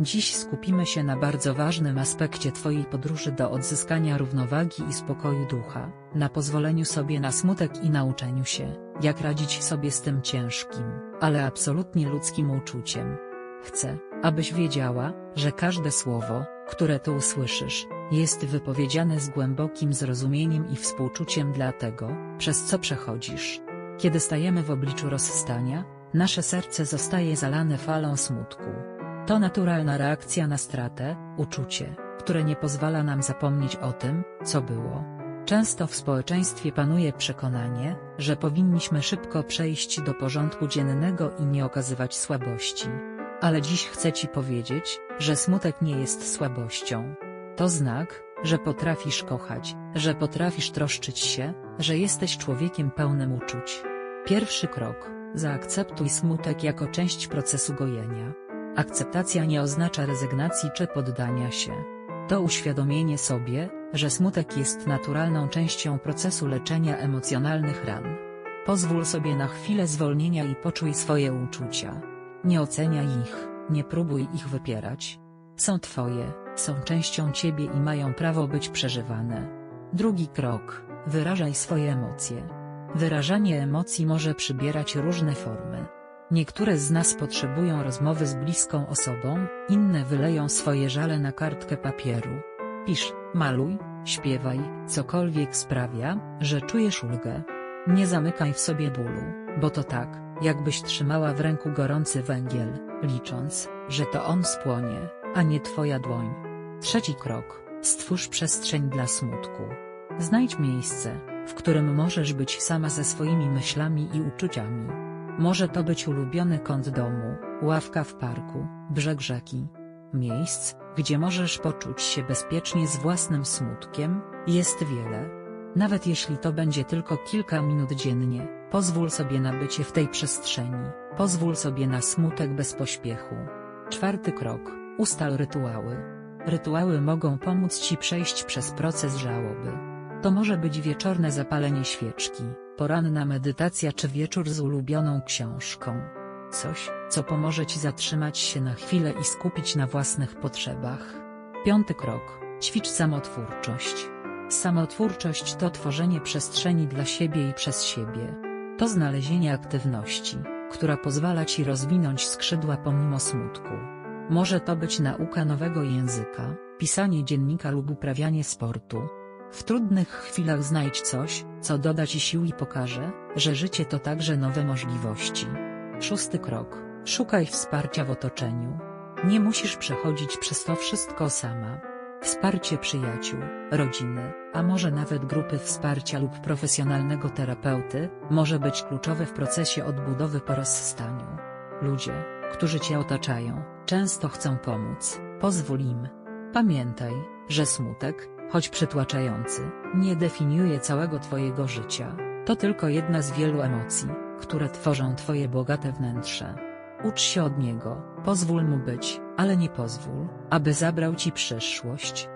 Dziś skupimy się na bardzo ważnym aspekcie Twojej podróży do odzyskania równowagi i spokoju ducha, na pozwoleniu sobie na smutek i nauczeniu się, jak radzić sobie z tym ciężkim, ale absolutnie ludzkim uczuciem. Chcę, abyś wiedziała, że każde słowo, które tu usłyszysz, jest wypowiedziane z głębokim zrozumieniem i współczuciem dla tego, przez co przechodzisz. Kiedy stajemy w obliczu rozstania, nasze serce zostaje zalane falą smutku. To naturalna reakcja na stratę, uczucie, które nie pozwala nam zapomnieć o tym, co było. Często w społeczeństwie panuje przekonanie, że powinniśmy szybko przejść do porządku dziennego i nie okazywać słabości. Ale dziś chcę Ci powiedzieć, że smutek nie jest słabością. To znak, że potrafisz kochać, że potrafisz troszczyć się, że jesteś człowiekiem pełnym uczuć. Pierwszy krok, zaakceptuj smutek jako część procesu gojenia. Akceptacja nie oznacza rezygnacji czy poddania się. To uświadomienie sobie, że smutek jest naturalną częścią procesu leczenia emocjonalnych ran. Pozwól sobie na chwilę zwolnienia i poczuj swoje uczucia. Nie oceniaj ich, nie próbuj ich wypierać. Są twoje, są częścią ciebie i mają prawo być przeżywane. Drugi krok, wyrażaj swoje emocje. Wyrażanie emocji może przybierać różne formy. Niektóre z nas potrzebują rozmowy z bliską osobą, inne wyleją swoje żale na kartkę papieru. Pisz, maluj, śpiewaj, cokolwiek sprawia, że czujesz ulgę. Nie zamykaj w sobie bólu, bo to tak, jakbyś trzymała w ręku gorący węgiel, licząc, że to on spłonie, a nie twoja dłoń. Trzeci krok, stwórz przestrzeń dla smutku. Znajdź miejsce, w którym możesz być sama ze swoimi myślami i uczuciami. Może to być ulubiony kąt domu, ławka w parku, brzeg rzeki. Miejsc, gdzie możesz poczuć się bezpiecznie z własnym smutkiem, jest wiele. Nawet jeśli to będzie tylko kilka minut dziennie, pozwól sobie na bycie w tej przestrzeni, pozwól sobie na smutek bez pośpiechu. Czwarty krok, ustal rytuały. Rytuały mogą pomóc Ci przejść przez proces żałoby. To może być wieczorne zapalenie świeczki, poranna medytacja czy wieczór z ulubioną książką. Coś, co pomoże Ci zatrzymać się na chwilę i skupić na własnych potrzebach. Piąty krok, ćwicz samotwórczość. Samotwórczość to tworzenie przestrzeni dla siebie i przez siebie. To znalezienie aktywności, która pozwala Ci rozwinąć skrzydła pomimo smutku. Może to być nauka nowego języka, pisanie dziennika lub uprawianie sportu. W trudnych chwilach znajdź coś, co doda Ci sił i pokaże, że życie to także nowe możliwości. Szósty krok, szukaj wsparcia w otoczeniu. Nie musisz przechodzić przez to wszystko sama. Wsparcie przyjaciół, rodziny, a może nawet grupy wsparcia lub profesjonalnego terapeuty, może być kluczowe w procesie odbudowy po rozstaniu. Ludzie, którzy Cię otaczają, często chcą pomóc, pozwól im. Pamiętaj, że smutek, choć przytłaczający, nie definiuje całego Twojego życia, to tylko jedna z wielu emocji, które tworzą Twoje bogate wnętrze. Ucz się od niego, pozwól mu być, ale nie pozwól, aby zabrał Ci przyszłość,